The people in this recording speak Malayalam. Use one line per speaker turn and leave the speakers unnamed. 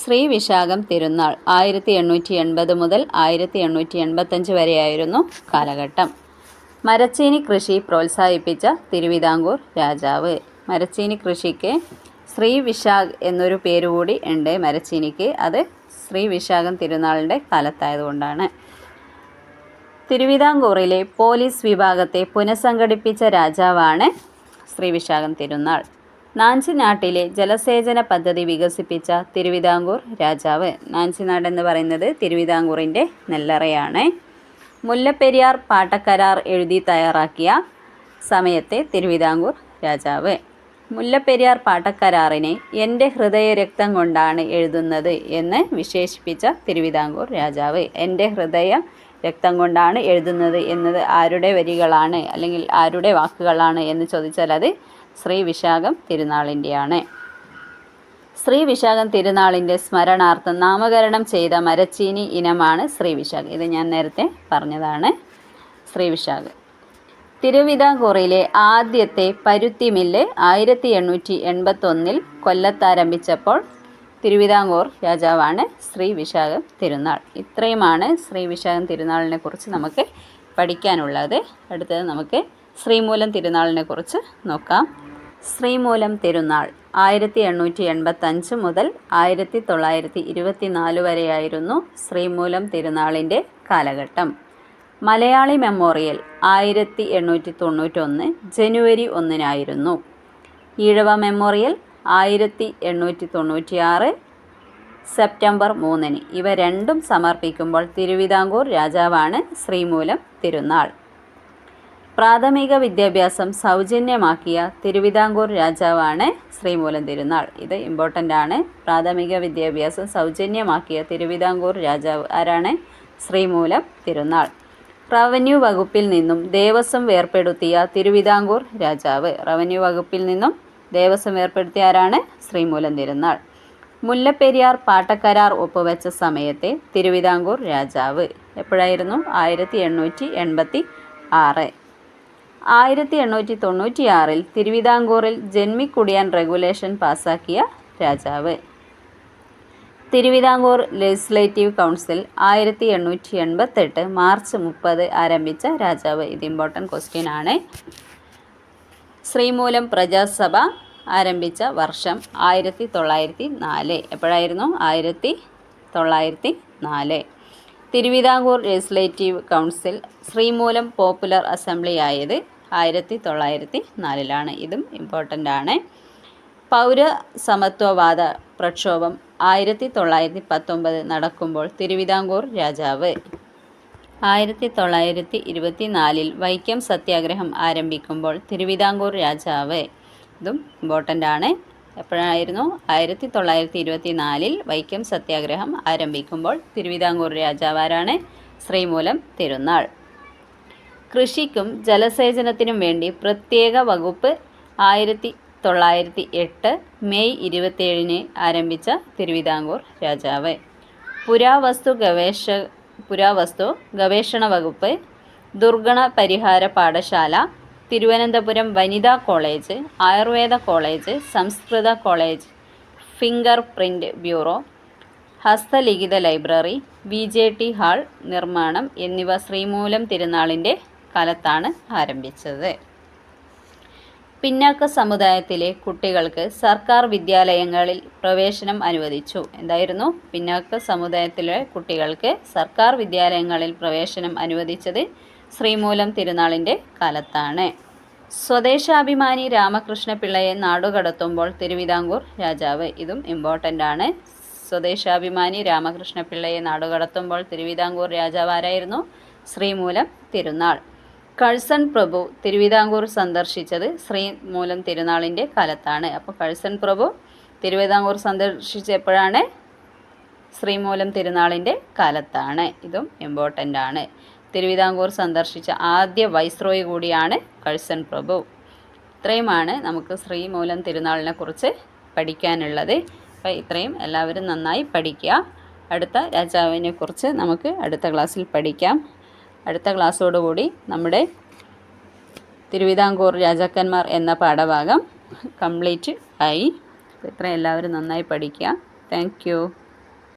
ശ്രീ വിശാഖം തിരുനാൾ ആയിരത്തി എണ്ണൂറ്റി എൺപത് മുതൽ ആയിരത്തി എണ്ണൂറ്റി എൺപത്തഞ്ച് വരെയായിരുന്നു കാലഘട്ടം. മരച്ചീനി കൃഷി പ്രോത്സാഹിപ്പിച്ച തിരുവിതാംകൂർ രാജാവ്. മരച്ചീനി കൃഷിക്ക് ശ്രീ വിശാഖ് എന്നൊരു പേരുകൂടി ഉണ്ട് മരച്ചീനിക്ക്. അത് ശ്രീ വിശാഖം തിരുനാളിന്റെ കാലത്തായതുകൊണ്ടാണ്. തിരുവിതാംകൂറിലെ പോലീസ് വിഭാഗത്തെ പുനഃസംഘടിപ്പിച്ച രാജാവാണ് ശ്രീ വിശാഖം തിരുനാൾ. നാഞ്ചിനാട്ടിലെ ജലസേചന പദ്ധതി വികസിപ്പിച്ച തിരുവിതാംകൂർ രാജാവ്. നാഞ്ചിനാട് എന്ന് പറയുന്നത് തിരുവിതാംകൂറിന്റെ നെല്ലറയാണ്. മുല്ലപ്പെരിയാർ പാട്ടക്കരാർ എഴുതി തയ്യാറാക്കിയ സമയത്തെ തിരുവിതാംകൂർ രാജാവ്. മുല്ലപ്പെരിയാർ പാട്ടക്കരാറിനെ എന്റെ ഹൃദയരക്തം കൊണ്ടാണ് എഴുതുന്നത് എന്ന് വിശേഷിപ്പിച്ച തിരുവിതാംകൂർ രാജാവ്. എന്റെ ഹൃദയ രക്തം കൊണ്ടാണ് എഴുതുന്നത് എന്നത് ആരുടെ വരികളാണ് അല്ലെങ്കിൽ ആരുടെ വാക്കുകളാണ് എന്ന് ചോദിച്ചാൽ അത് ശ്രീ വിശാഖം തിരുനാളിന്റെയാണ്. ശ്രീ വിശാഖം തിരുനാളിന്റെ സ്മരണാർത്ഥം നാമകരണം ചെയ്ത മരച്ചീനി ഇനമാണ് ശ്രീ വിശാഖ് ഇത് ഞാൻ നേരത്തെ പറഞ്ഞതാണ്. ശ്രീ വിശാഖ് തിരുവിതാംകൂറിലെ ആദ്യത്തെ പരുത്തി മില്ല് ആയിരത്തി എണ്ണൂറ്റി എൺപത്തൊന്നിൽ കൊല്ലത്താരംഭിച്ചപ്പോൾ തിരുവിതാംകൂർ രാജാവാണ് ശ്രീ വിശാഖം തിരുനാൾ. ഇത്രയുമാണ് ശ്രീ വിശാഖം തിരുനാളിനെ കുറിച്ച് നമുക്ക് പഠിക്കാനുള്ളത്. അടുത്തത് നമുക്ക് ശ്രീമൂലം തിരുനാളിനെ കുറിച്ച് നോക്കാം. ശ്രീമൂലം തിരുനാൾ ആയിരത്തി എണ്ണൂറ്റി എൺപത്തഞ്ച് മുതൽ ആയിരത്തി തൊള്ളായിരത്തി ഇരുപത്തി നാല് വരെയായിരുന്നു ശ്രീമൂലം തിരുനാളിന്റെ കാലഘട്ടം. മലയാളി മെമ്മോറിയൽ ആയിരത്തി എണ്ണൂറ്റി തൊണ്ണൂറ്റൊന്ന് ജനുവരി ഒന്നിനായിരുന്നു. ഈഴവ മെമ്മോറിയൽ ആയിരത്തി എണ്ണൂറ്റി തൊണ്ണൂറ്റിയാറ് സെപ്റ്റംബർ മൂന്നിന്. ഇവ രണ്ടും സമർപ്പിക്കുമ്പോൾ തിരുവിതാംകൂർ രാജാവാണ് ശ്രീമൂലം തിരുനാൾ. പ്രാഥമിക വിദ്യാഭ്യാസം സൗജന്യമാക്കിയ തിരുവിതാംകൂർ രാജാവാണ് ശ്രീമൂലം തിരുനാൾ ഇത് ഇമ്പോർട്ടന്റ് ആണ്. പ്രാഥമിക വിദ്യാഭ്യാസം സൗജന്യമാക്കിയ തിരുവിതാംകൂർ രാജാവ് ആരാണ്? ശ്രീമൂലം തിരുനാൾ റവന്യൂ വകുപ്പിൽ നിന്നും ദേവസ്വം വേർപ്പെടുത്തിയ തിരുവിതാംകൂർ രാജാവ്. റവന്യൂ വകുപ്പിൽ നിന്നും ദേവസ്വം വേർപ്പെടുത്തിയ ആരാണ്? ശ്രീമൂലം തിരുനാൾ മുല്ലപ്പെരിയാർ പാട്ടക്കരാർ ഒപ്പുവെച്ച സമയത്തെ തിരുവിതാംകൂർ രാജാവ്. എപ്പോഴായിരുന്നു? ആയിരത്തി എണ്ണൂറ്റി എൺപത്തി ആറ്. ആയിരത്തി എണ്ണൂറ്റി തൊണ്ണൂറ്റിയാറിൽ തിരുവിതാംകൂറിൽ ജന്മിക്കുടിയാൻ റെഗുലേഷൻ പാസാക്കിയ രാജാവ്. തിരുവിതാംകൂർ ലെജിസ്ലേറ്റീവ് കൗൺസിൽ ആയിരത്തി എണ്ണൂറ്റി എൺപത്തെട്ട് മാർച്ച് മുപ്പത് ആരംഭിച്ച രാജാവ്. ഇത് ഇമ്പോർട്ടന്റ് ക്വസ്റ്റ്യൻ ആണ്. ശ്രീമൂലം പ്രജാസഭ ആരംഭിച്ച വർഷം ആയിരത്തി തൊള്ളായിരത്തി നാല് എപ്പോഴായിരുന്നു? ആയിരത്തി തൊള്ളായിരത്തി നാല് Thiruvithamkoor legislative council Sreemoolam popular assembly ആയത് ആയിരത്തി തൊള്ളായിരത്തി നാലിലാണ് ഇതും ഇമ്പോർട്ടന്റ് ആണ്. പൗരസമത്വവാദ പ്രക്ഷോഭം ആയിരത്തി തൊള്ളായിരത്തി പത്തൊമ്പത് നടക്കുമ്പോൾ തിരുവിതാംകൂർ രാജാവ്. ആയിരത്തി തൊള്ളായിരത്തി ഇരുപത്തി നാലിൽ വൈക്കം സത്യാഗ്രഹം ആരംഭിക്കുമ്പോൾ തിരുവിതാംകൂർ രാജാവ്. ഇതും ഇമ്പോർട്ടന്റ് ആണ്. എപ്പോഴായിരുന്നു? ആയിരത്തി തൊള്ളായിരത്തി ഇരുപത്തി നാലിൽ വൈക്കം സത്യാഗ്രഹം ആരംഭിക്കുമ്പോൾ തിരുവിതാംകൂർ രാജാവാരാണ് ശ്രീമൂലം തിരുനാൾ കൃഷിക്കും ജലസേചനത്തിനും വേണ്ടി പ്രത്യേക വകുപ്പ് ആയിരത്തി തൊള്ളായിരത്തി എട്ട് മെയ് ഇരുപത്തേഴിന് ആരംഭിച്ച തിരുവിതാംകൂർ രാജാവ്. പുരാവസ്തു ഗവേഷ പുരാവസ്തു ഗവേഷണ വകുപ്പ് ദുർഗണ പരിഹാര പാഠശാല തിരുവനന്തപുരം വനിതാ കോളേജ് ആയുർവേദ കോളേജ് സംസ്കൃത college finger print bureau ഹസ്തലിഖിത library V J T hall നിർമ്മാണം എന്നിവ ശ്രീമൂലം തിരുനാളിന്റെ കാലത്താണ് ആരംഭിച്ചത്. പിന്നാക്ക സമുദായത്തിലെ കുട്ടികൾക്ക് സർക്കാർ വിദ്യാലയങ്ങളിൽ പ്രവേശനം അനുവദിച്ചു. എന്തായിരുന്നു? പിന്നാക്ക സമുദായത്തിലെ കുട്ടികൾക്ക് സർക്കാർ വിദ്യാലയങ്ങളിൽ പ്രവേശനം അനുവദിച്ചത് ശ്രീമൂലം തിരുനാളിന്റെ കാലത്താണ്. സ്വദേശാഭിമാനി രാമകൃഷ്ണ പിള്ളയെ നാടുകടത്തുമ്പോൾ തിരുവിതാംകൂർ രാജാവ്. ഇതും ഇമ്പോർട്ടന്റ് ആണ്. സ്വദേശാഭിമാനി രാമകൃഷ്ണ പിള്ളയെ നാടുകടത്തുമ്പോൾ തിരുവിതാംകൂർ രാജാവ് ആരായിരുന്നു? ശ്രീമൂലം തിരുനാൾ. കഴ്സൺ പ്രഭു തിരുവിതാംകൂർ സന്ദർശിച്ചത് ശ്രീമൂലം തിരുനാളിന്റെ കാലത്താണ്. അപ്പോൾ കഴ്സൺ പ്രഭു തിരുവിതാംകൂർ സന്ദർശിച്ചപ്പോഴാണ് ശ്രീമൂലം തിരുനാളിന്റെ കാലത്താണ്. ഇതും ഇമ്പോർട്ടന്റ് ആണ്. തിരുവിതാംകൂർ സന്ദർശിച്ച ആദ്യ വൈസ്രോയി കൂടിയാണ് കഴ്സൺ പ്രഭു. ഇത്രയുമാണ് നമുക്ക് ശ്രീമൂലം തിരുനാളിനെ കുറിച്ച് പഠിക്കാനുള്ളത്. അപ്പോൾ ഇത്രയും എല്ലാവരും നന്നായി പഠിക്കുക. അടുത്ത രാജാവിനെ കുറിച്ച് നമുക്ക് അടുത്ത ക്ലാസ്സിൽ പഠിക്കാം. അടുത്ത ക്ലാസ്സോടുകൂടി നമ്മുടെ തിരുവിതാംകൂർ രാജാക്കന്മാർ എന്ന പാഠഭാഗം കംപ്ലീറ്റ് ആയി. ഇത്രയും എല്ലാവരും നന്നായി പഠിക്കുക. താങ്ക്